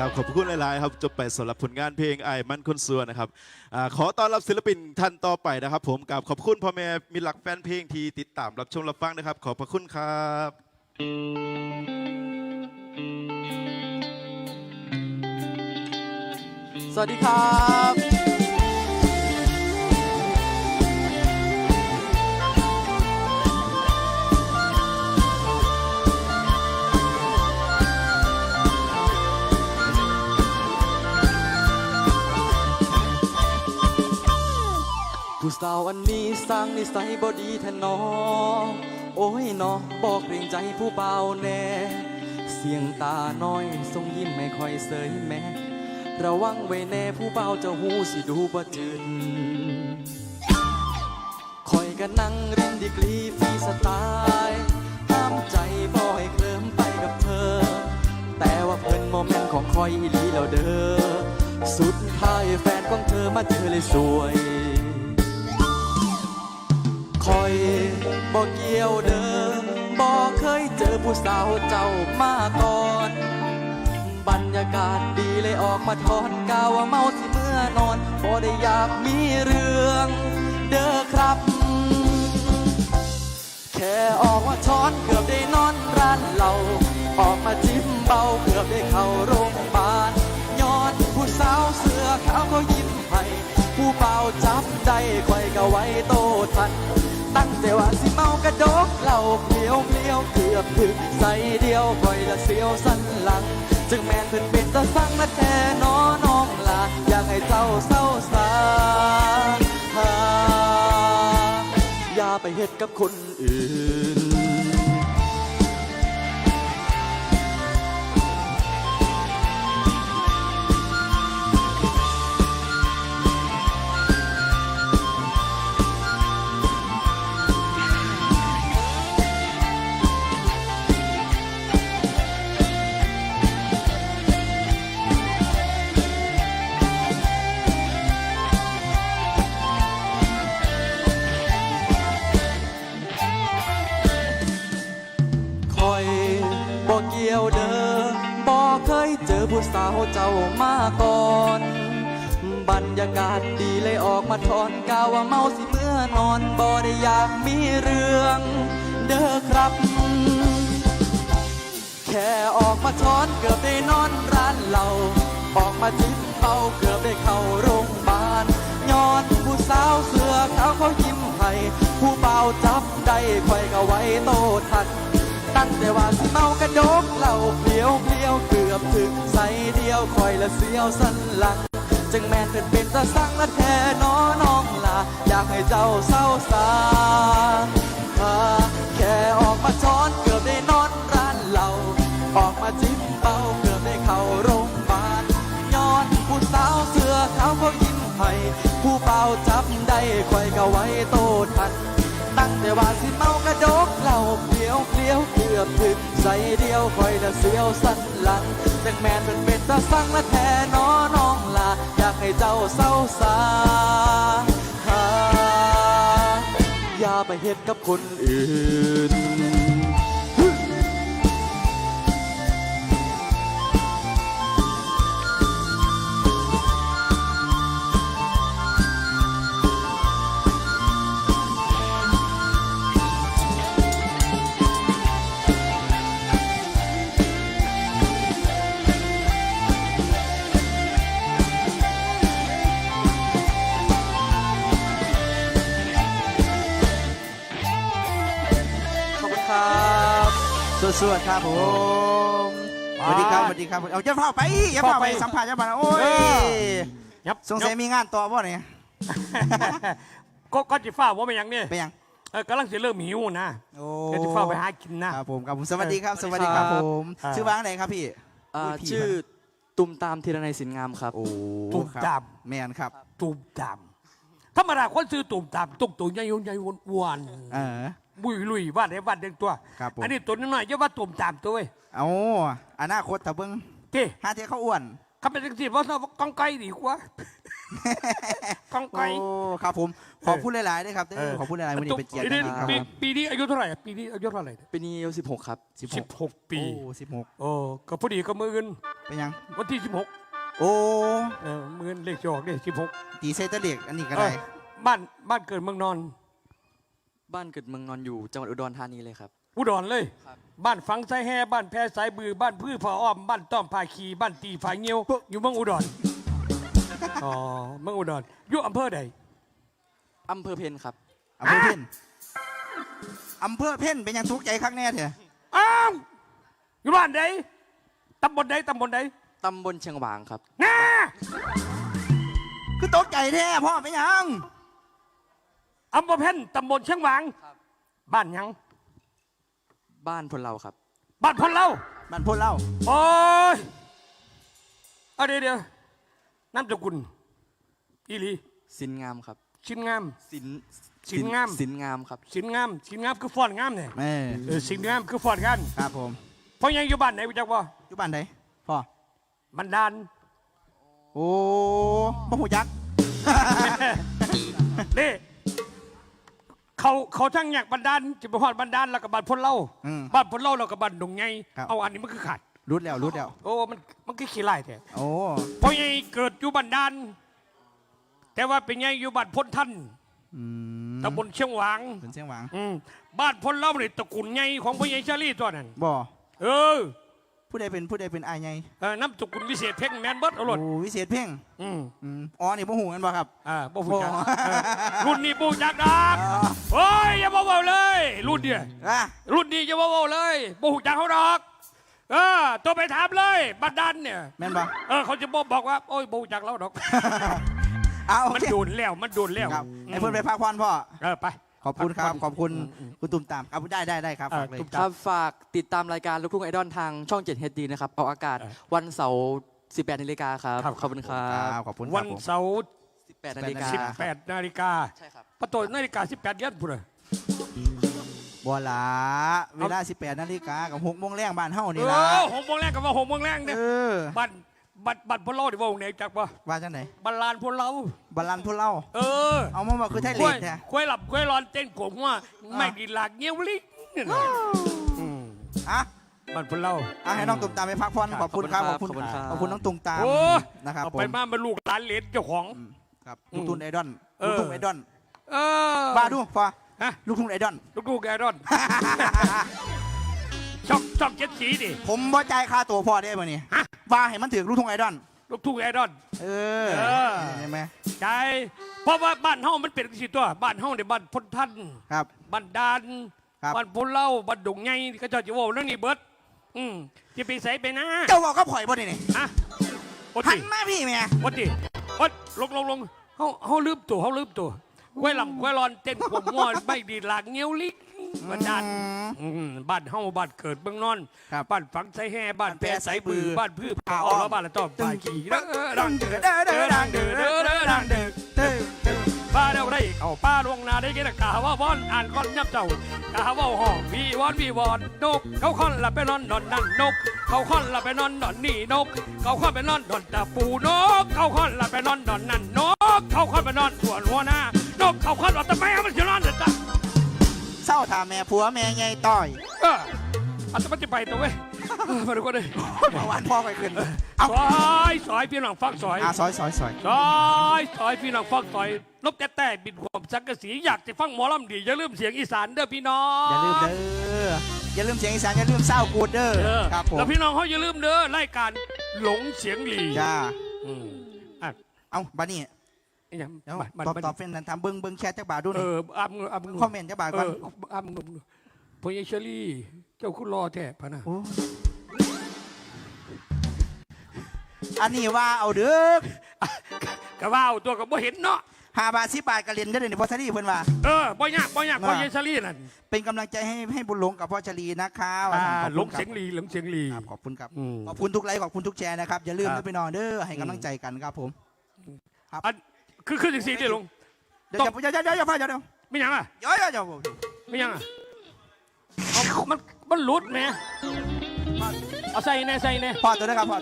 ครับขอบคุณหลายๆครับจบไปสำหรับผลงานเพลงไอ้มันคนสัวนะครับอาขอต้อนรับศิลปินท่านต่อไปนะครับ ผมกับขอบคุณพ่อแม่มีหลักแฟนเพลงที่ติดตามรับชมรับฟังนะครับ ขอบพระคุณครับ สวัสดีครับ ผู้สาวอันนี้สร้างนิสัยบอดีแทนนอโอ้ยนอบอกเกรงใจผู้เบาแน่เสียงตาน้อยทรงยิ้มไม่ค่อยเสยแม้ระวังไว้แน่ผู้เบาจะหูสิดูบ่จืดคอยกันนั่งรินดีกรีฟรีสไตล์ห้ามใจบ่ให้เคลิ้มไปกับเธอ แต่ว่าเพิ่นโมเมนต์ของคอยอีลีแล้วเด้อสุดท้ายแฟนของเธอมาเจอเลยสวย คอยบอกเกี่ยวเดิมบอกเคยเจอผู้สาวเจ้ามาก่อน บรรยากาศดีเลยออกมาทอนกาว่าเมาสิเมื่อนอนพอได้อยากมีเรื่อง เด้อครับ แค่ออกมาช้อนเกือบได้นอนร้านเราออกมาจิ้มเบาเกือบได้ ว่าสิเมากระดกเหล่าเปลี่ยวเปลี่ยวเกือบถึงใส่เดียวคอยละเสียวสันหลัง จึงแมนเพิ่นเป็นตะสั่งละแท้น้อน้องลาอยากให้เจ้าเศร้าสาหาอย่าไปเฮ็ดกับคนอื่นาวเจ้ามาก่อน บรรยากาศดีเลยออกมาทอนกาว่าเมาสิเมื่อนอนบ่ได้อยากมีเรื่อง เด้อครับ แค่ออกมาช้อนเกือบได้นอนร้านเราออกมาจิ้มเป้าเกือบได้เข้าโรงพยาบาลย้อนผู้สาวเสื้อขาวเขายิ้มให้ผู้เบาจับได้คอยก็ไว้โตทัน ตั้งแต่ว่าสิเมากระดกเหล่าเปลียวเปลียวเกือบถึงใส่เดียวคอยละเสียวสันหลังจึงแม่นเป็นเป็นตาสั่งและแท้น้อน้องลาอยากให้เจ้าเศร้าสาหาแค่ออกมาช้อนเกือบได้นอนร้านเราออกมาจิ้มเป้าเกือบได้เข้าโรงพยาบาลย้อนผู้สาวเสื้อขาเขายิ้มให้ผู้เบาจับได้คอยก็ไว้โตทัน ตั้งแต่ว่าสิเมากระดกเหล่า ใจเดียวคอยแต่เสียวสันหลังจากแมนเป็นเป็นตาสั่งและแท้น้อน้องลา อยากให้เจ้าเศร้าสาหาอย่าไปเฮ็ดกับคนอื่น สวัสดีครับผมสวัสดีครับสวัสดีครับเอาจะพาไปอย่าพาไปสัมผัสจะพาโอ้ยยับสงสัยมีงานต่อบ่เนี่ยก็ก็จะฝ้าว่าเป็นหยังเนี่ยไปยังเออกำลังจะเริ่มหิวนะโอ้ก็จะฝ้าไปหากินนะครับผมครับผมสวัสดีครับเออสวัสดีครับสวัสดีครับผมอ่าชื่อบ้างไหนครับพี่อ่าอุ้ยพี่ชื่อตุมตามธีรนัยสินงามครับโอ้ตุ่มครับตามแมนครับ ตุ่มตามธรรมดาคนซื้อตุ่มตามตุ่มตุ่มใหญ่ใหญ่อ้วนเออๆ บุยลุยว่าได้ว่าเด็กตัว ครับผม อันนี้ตัวน้อยๆจะว่าตุ่มตามตัวเว้ยเอาอนาคตถ้าเบิ่งเก้หาเที่เขาอ้วน เขาเป็นสิ่งที่ว่าเราก้องไกลดีกว่า กองไก่โอ้ครับผม ขอบคุณหลายๆด้วยครับเด้เอออ ขอบคุณหลายๆวันนี้เป็นเกียรติปีนะครับปีปีนี้อายุเท่าไหร่อะปีนี้อายุเท่าไหร่ปีนี้อายุ16 ครับ สิบหสิกบหกปี โอ้สิบหกโอ้ก็พอดีก็มืออื่นเป็นยัง วันที่สิบหกโอ้เออมืออื่นเลขจะออกเนี่ยสิบหกตีเซตเล็กอันนี้ก็ได้ บ้านบ้านเกิดเมืองนอน บ้านเกิดเมืองนอนอยู่จังหวัดอุดรธานีเลยครับ อุดรเลย ครับ บ้านฝังไซแห่บ้านแพรสายบือ บ้านพืชผาอ้อม บ้านต้อมผาขีบ้านตีผาเงี้ยว อยู่เมืองอุดร อ๋อ เมืองอุดร อยู่อำเภอใด อำเภอเพนครับ อำเภอเพ่นอำเภอเพ่นเป็นยังทุกข์ใจครั้งแน่เถอะอ้าวอยู่บ้านใดตำบลใดตำบลใดตำบลเชียงหวางครับน่าคือตกใจแท้พ่อเป็นยัง อำเภอเพ่นตำบลเชียงหวางครับ บ้านหยัง บ้านพลเราครับ บ้านพลเล่าบ้านพูดเล่าโอ้ยเอาเดี๋ยวเดี๋ยวน้ำสกุลอีหลีสินงามครับ ชิ้นงาม สินสินงาม สินงามครับสินงามสินงามคือฟ้อนงามเนี่ยแม่เออสินงามคือฟ้อนงามครับผมเพราะยังอยู่บ้านไหนรู้จักว่าอยู่บ้านไหนพ่อมันดานโอ้พ่อหูยักษ์ นี่ เขาเขาทั้งอยากบันดาลจะไปพอดบันดาลแล้วก็บ้านพลเล่าอืมบ้านพลเล่าแล้วก็บ้านดงไงครับ เอาอันนี้มันคือขาด รุดแล้วรุดแล้ว โอ้ มันมันคือขี้ไล่แท้โอ้เพราะยังเกิดอยู่บันดาลแต่ว่าเป็นไงอยู่บ้านพลท่านอืมตำบลเชียงหวางเป็นเสียงหวังอืมบ้านพลเล่าเนี่ยตระกูลไงของพ่อใหญ่ชาลีตัวนั้น บ่เออ ผู้ใดเป็นผู้ใดเป็นอายไงเออน้ำตระกูลวิเศษเพ่งแมนเบิร์ดเอาหลดโอ้วิเศษเพ่งอืมอืมอ๋อนี่พ่อหูกันบ่ครับ อ่าบ่ฟูจักโอ้ เออรุ่นนี้ปูจักดักโอ้ยอย่าบอกเลย รุ่นเนี่ยอะรุ่นนี้จะว่าเว้าเลยบ่หูจักเขาดอก เออตัวไปถามเลยบัดดันเนี่ย แม่นบ่ เออเขาจะบอกบอกว่า โอ้ยบ่หูจักเราดอก เอาโอมันเคโดนแล้วมันโดนแล้วครับให้เพื่อนไปพักผ่อนพ่อ เออไป ขอบคุณครับพักผ่อนขอบคุณอืมอืมคุณตุ่มตามครับได้ได้ได้ครับเออฝากเลยตุ่มครับฝากติดตามรายการลูกทุ่งไอดอลทางช่อง7 HD นะครับ เอาอากาศเออวันเสาร์18นาฬิกาครับ ครับ ขอบคุณครัครับบขอบคุณควัรับนผม เสาร์18นาฬิกา18นาฬิกาใช่ครับ ประตูนาฬิกา 18เดือนพุ่นเลยบัวหลาเวลา 18นาฬิกากับ6โมงแรงบ้านเฮาเอนี่ล่ะอหกโมงแรกกับว่าหกโมงแรกเนี่ยเออบัตร บัตรบัตรพลเล่าที่ว่าไหนจักว่าว่าจังไหนบัลลานพลเล่าบาลันพูดเล่า เออเอามาว่าคือไทยคเลวยดเนี่ยควยหลับควยร้อนเต้นกบว่าไม่ดีหลักเงี้ยวลิกเนี่ยนะอืมอะบัตรพลเล่าอะให้น้องตุ่มตามไปพักผ่อนขอบคุณครับขขออบบคุคุณณครับ ขอบคุณน้องตุ่มตามโอ้นะครับเอาผมไปมาเป็นลูกหลานเหลนเจ้าของ ครับลูกทุ่งไอดอลเอลูอกทุ่งไอดอลเออ ว่าดูพอฮะ ลูกทุ่งไอดอลลูกลูกแอรอนชอบชอบเจ็ดสีดิผมบ่จ่ายค่าตัวพ่อได้บ่นี่ฮะ ว่าให้มันถึงลูกทุ่งไอดอลลูกทุ่งแอรอนเออเออ เห็นไหมใช่เพราะว่าบ้านเฮามันเป็นสิตัว บ้านเฮาเนี่ยบ้านพลท่านครับ บ้านดานครับ บ้านพลเล่าบ้านดงไงก็เจ้าจะว่าเรื่องนี้เบิดอืมจะไปใส่ไปนะเจ้าบอกก็ผ่อยบ่นี่นี่ฮะโอ้หัตินมาพี่แม่โอ้ติโอ้ลงลงลงเฮาเฮาลืมตัวเฮาลืมตัวไว้ลำไว้รอนเต้นผมงอนไม่ดีหลากเงี้ยวลิก บ้านดานอืมอืมบ้านเฮาบ้านเกิดเมืองนอนครับ บ้านฝังไสแห่บ้านแปรไสบือบ้านพืชอ่าป่าอ้อ้ออมแล้วบ้านละต้อมปลาขี่เด้อดัดังงเดืเด้ออเด้อเด้เด้ออดัดังงเด้เด้ออเด้อเด้อดังเด้อเด้อเด้อป้าเด้อได้เอาป้าลวงนาได้กินกาว่าบอนอ่านก้อนยับเจ้ากาว่าห้องวีวอนวีวอนนก เขาค่อนละไปนอนนอนนั่นนก เขาค่อนละไปนอนนอนนี่นก เขาค่อนไปนอนนอนตะปูนก เขาค่อนละไปนอนนอนนั่นนก เขาค่อนไปนอนส่วนหัวหน้า แม่ผัวแม่ใหญ่ต่อยเอออัตมาจะไปตัวเว้ยเออมาดูกันเลยเมื่อวานพ่อไปขึ้นเอาซอยซอยพี่น้องฟังซอยอะซอยซอยซอยซอยซอยพี่น้องฟังซอยนกแต่แต่บินควสังกะสีอยากจะฟังหมอลำดีอย่าลืมเสียงอีสานเด้อพี่น้อง อย่าลืมเด้ออย่าลืมเสียงอีสานอย่าลืมเศร้ากูดเด้อเออครับผมแล้วพี่น้องเขาอย่าลืมเด้อรายการหลงเสียงหลีจ้าอืมอะเอาบัดนี้ ไอ้หยังเดี๋ยวบัดบัดตอบบัดตอบเฟนนั้นทำเบิ้งเบิ้งแชทจักบาทดูหเอน่อยออัพอัพคอมเมนต์จักบาทเอก่อนออัพนุ่มพอยายเชอรี่เจ้าคุณรอแท้พะนะโอ้อันนี้ว่าเอาเด้อกะว่าวตัวกับบ่เห็นเนาะห้าบาทสิบบาทก็เรียนได้เลยนี่พอชลีเพิ่นว่า เออบ่ยากบ่ยากว่าพอยายเชอรี่นั่นเป็นกำลังใจให้ให้บุญหลงกับพ่อชลีนะคะอ่าขอบหลคุงณครับเสียงหลีหลงเสียงหลีครับขอบคุณครับ อืมขอบคุณทุกไลค์ขอบคุณทุกแชร์นะครับ อย่าลืมครับ นะพี่น้องเด้อให้กำลังใจกันครับผมอัน คือคือจังซี่เด้อหลงเดี๋ยวอย่าอย่าอย่าอย่าอย่าอย่าอย่าไม่หยังอะอย่าอย่าอย่าไม่หยังอะเอามันมันหลุดแหมเอาใส่แน่ใส่แน่ พอตัวนะครับพอตัว